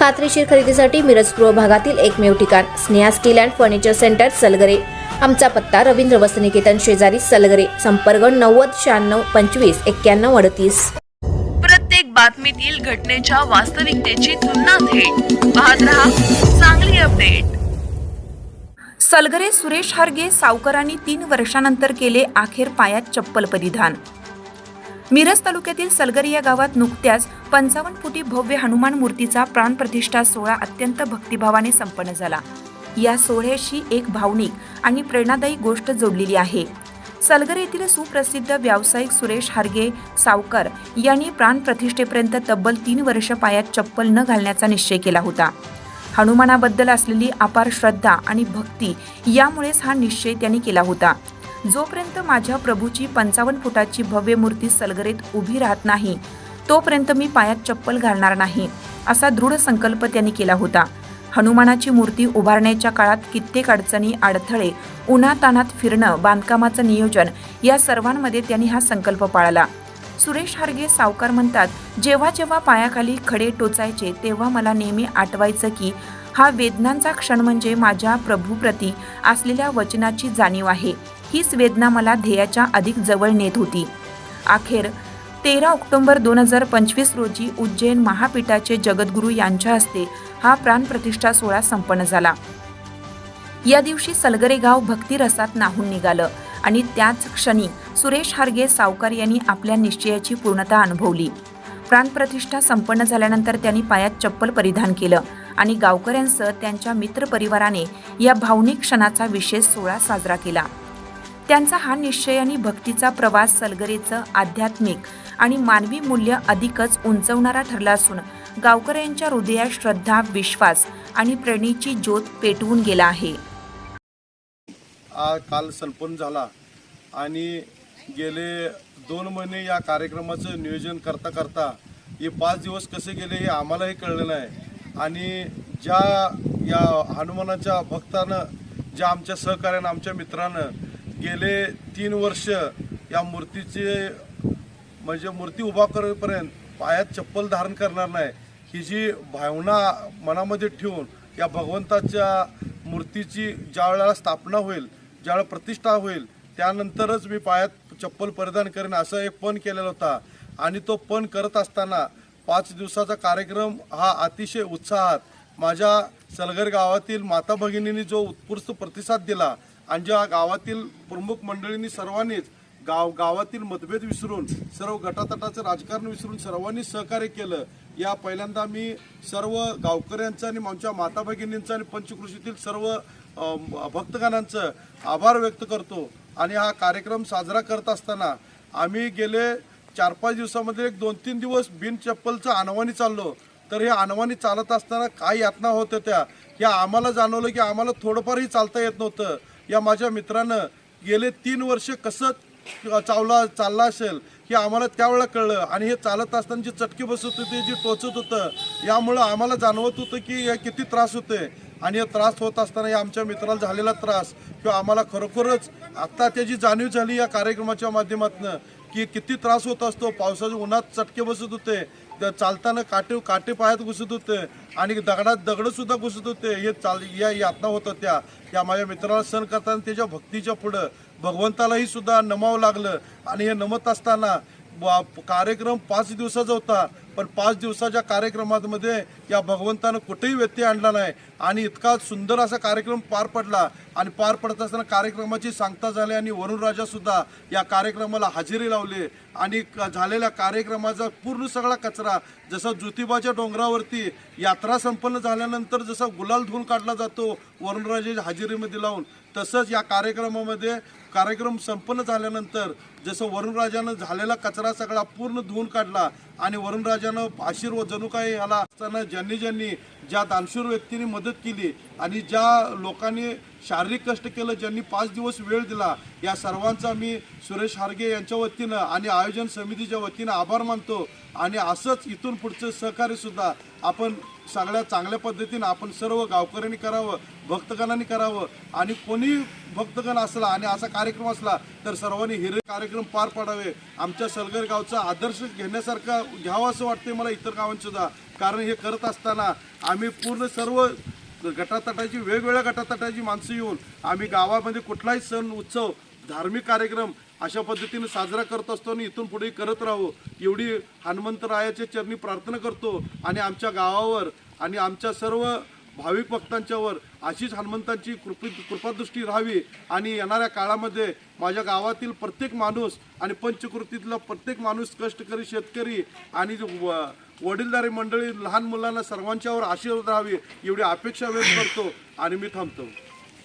खात्रीशीर खरेदीसाठी मिरज पूर्व भागातील एकमेव ठिकाण Sneha steel and furniture centre Salgare. आमचा पत्ता रवींद्र वसनिकेतन शेजारी सलगरे संपर्क नव्वद शहाण्णव पंचवीस एक्क्याण्णव अडतीस. प्रत्येक बातमीतील घटनेच्या वास्तविकतेची तुलना थेट. पाहत रहा चांगली अपडेट. सलगरे सुरेश हारगे सावकरांनी तीन वर्षानंतर केले अखेर पायात चप्पल परिधान. मिरज तालुक्यातील सलगरे या गावात नुकत्याच पंचावन्न फुटी भव्य हनुमान मूर्तीचा प्राणप्रतिष्ठा सोहळा अत्यंत भक्तिभावाने संपन्न झाला. या सोहळ्याशी एक भावनिक आणि प्रेरणादायी गोष्ट जोडलेली आहे. सलगर येथील सुप्रसिद्ध व्यावसायिक सुरेश हारगे सावकर यांनी प्राणप्रतिष्ठेपर्यंत तब्बल तीन वर्ष पायात चप्पल न घालण्याचा निश्चय केला होता. हनुमानाबद्दल असलेली अपार श्रद्धा आणि भक्ती यामुळेच हा निश्चय त्यांनी केला होता. जोपर्यंत माझ्या प्रभूची पंचावन्न फुटाची भव्य मूर्ती सलगरेत उभी राहत नाही तोपर्यंत मी पायात चप्पल घालणार नाही असा दृढ संकल्प त्यांनी केला होता. हनुमानाची मूर्ती उभारण्याच्या काळात कित्येक अडचणी अडथळे उन्हातानात फिरणं बांधकामाचं नियोजन या सर्वांमध्ये त्यांनी हा संकल्प पाळला. सुरेश हार्गे सावकार म्हणतात जेव्हा जेव्हा पायाखाली खडे टोचायचे तेव्हा मला नेहमी आठवायचं की हा वेदनांचा क्षण म्हणजे माझ्या प्रभूप्रती असलेल्या वचनाची जाणीव आहे. हीच वेदना मला ध्येयाच्या अधिक जवळ नेत होती. अखेर तेरा ऑक्टोबर दोन हजार पंचवीस रोजी उज्जैन महापीठाचे जगद्गुरू यांच्या हस्ते हा प्राणप्रतिष्ठा सोहळा संपन्न झाला. या दिवशी सलगरे गाव भक्तिरसात नाहून निघालं आणि त्याच क्षणी सुरेश हार्गे सावकार यांनी आपल्या निश्चयाची पूर्णता अनुभवली. प्राणप्रतिष्ठा संपन्न झाल्यानंतर त्यांनी पायात चप्पल परिधान केलं आणि गावकऱ्यांसह त्यांच्या मित्रपरिवाराने या भावनिक क्षणाचा विशेष सोहळा साजरा केला. त्यांचा हा निश्चय आणि भक्तीचा प्रवास सलगरेचं आध्यात्मिक आणि मानवी मूल्य अधिकच उंचवणारा ठरला असून गावकऱ्यांच्या हृदयात श्रद्धा विश्वास आणि प्रेरणेची ज्योत पेटवून गेला आहे. काल संपन्न झाला आणि गेले दोन महिने या कार्यक्रमाचं नियोजन करता करता हे पाच दिवस कसे गेले हे आम्हालाही कळलं नाही. आणि ज्या या हनुमानाच्या भक्तानं ज्या आमच्या सहकार्यानं आमच्या मित्रानं गेले तीन वर्ष या मूर्तीचे म्हणजे मूर्ती उभा करेपर्यंत पायात चप्पल धारण करणार नाही. ही जी भावना मनामध्ये ठेवून या भगवंताच्या मूर्तीची ज्या वेळेला स्थापना होईल ज्यावेळेला प्रतिष्ठा होईल त्यानंतरच मी पायात चप्पल परिधान करेन असं एक पण केलेला होता. आणि तो पण करत असताना पाच दिवसाचा कार्यक्रम हा अतिशय उत्साहात माझ्या सलगर गावातील माता भगिनींनी जो उत्कृष्ट प्रतिसाद दिला आणि ज्या गावातील प्रमुख मंडळींनी सर्वांनीच गाव गावातील मतभेद विसरून सर्व गटातटाचं राजकारण विसरून सर्वांनी सहकार्य केलं या पहिल्यांदा मी सर्व गावकऱ्यांचं आणि आमच्या माता भगिनींचं आणि पंचकृषीतील सर्व भक्तगणांचं आभार व्यक्त करतो. आणि हा कार्यक्रम साजरा करत असताना आम्ही गेले चार पाच दिवसामध्ये एक दोन तीन दिवस बिन चप्पलचं अनवाणी चाललो. तर हे अनवाणी चालत असताना काय यातना होत होत्या हे आम्हाला जाणवलं की आम्हाला थोडंफारही चालता येत नव्हतं. या माझ्या मित्रानं गेले तीन वर्ष कसं चावला चालला असेल हे आम्हाला त्यावेळेला कळलं. आणि हे चालत असताना जी चटकी बसत होती जी टोचत होतं यामुळं आम्हाला जाणवत होतं की हे किती त्रास होते आणि हे त्रास होत असताना या आमच्या मित्राला झालेला त्रास किंवा आम्हाला खरोखरच आत्ता त्याची जाणीव झाली या कार्यक्रमाच्या माध्यमातून की किती त्रास होत असतो. पावसाच्या उन्हात चटके बसत होते. त्या चालताना काटे काटे पायात घुसत होते. आणि दगडात दगडंसुद्धा घुसत होते. हे चाल या यातना होत होत्या. या माझ्या मित्राला सण करताना त्याच्या भक्तीच्या पुढं भगवंतालाही सुद्धा नमावं लागलं. आणि हे नमत असताना कार्यक्रम पाच दिवसाचा होता. पण पाच दिवसाच्या कार्यक्रमामध्ये या भगवंतानं कुठेही व्यत्यय आणला नाही. आणि इतका सुंदर असा कार्यक्रम पार पडला आणि पार पडत असताना कार्यक्रमाची सांगता झाली आणि वरुणराजासुद्धा या कार्यक्रमाला हजेरी लावली. आणि झालेल्या कार्यक्रमाचा पूर्ण सगळा कचरा जसा ज्योतिबाच्या डोंगरावरती यात्रा संपन्न झाल्यानंतर जसा गुलाल धुवून काढला जातो वरुणराजे हजेरीमध्ये लावून तसंच या कार्यक्रमामध्ये कार्यक्रम संपन्न झाल्यानंतर जसं वरुणराजानं झालेला कचरा सगळा पूर्ण धुवून काढला आणि वरुणराजा महाराजानं आशीर्वाद जणू काय ह्याला असताना ज्यांनी ज्यांनी ज्या दानशूर व्यक्तींनी मदत केली आणि ज्या लोकांनी शारीरिक कष्ट केलं ज्यांनी पाच दिवस वेळ दिला या सर्वांचा मी सुरेश हारगे यांच्या वतीनं आणि आयोजन समितीच्या वतीनं आभार मानतो. आणि असंच इथून पुढचं सहकार्य सुद्धा आपण सगळ्या चांगल्या पद्धतीनं आपण सर्व गावकऱ्यांनी करावं भक्तगणांनी करावं आणि कोणी भक्तगण असला आणि असा कार्यक्रम असला तर सर्वांनी हिरे कार्यक्रम पार पाडावे. आमच्या सलगर गावचा आदर्श घेण्यासारखा घ्यावा असं वाटते मला इतर गावांसुद्धा कारण हे करत असताना आम्ही पूर्ण सर्व गटातटाची वेगवेगळ्या गटातटाची माणसं येऊन आम्ही गावामध्ये कुठलाही सण उत्सव धार्मिक कार्यक्रम अशा पद्धतीने साजरा करत असतो आणि इथून पुढे करत राहू. एवढी हनुमंतरायाच्या चरणी प्रार्थना करतो आणि आमच्या गावावर आणि आमच्या सर्व भाविक भक्तांच्यावर अशीच हनुमंतांची कृपी कृपादृष्टी राहावी. आणि येणाऱ्या काळामध्ये माझ्या गावातील प्रत्येक माणूस आणि पंचकृतीतला प्रत्येक माणूस कष्टकरी शेतकरी आणि व- वडीलधारी मंडळी लहान मुलांना सर्वांच्यावर आशीर्वाद राहावी एवढी अपेक्षा व्यक्त करतो आणि मी थांबतो.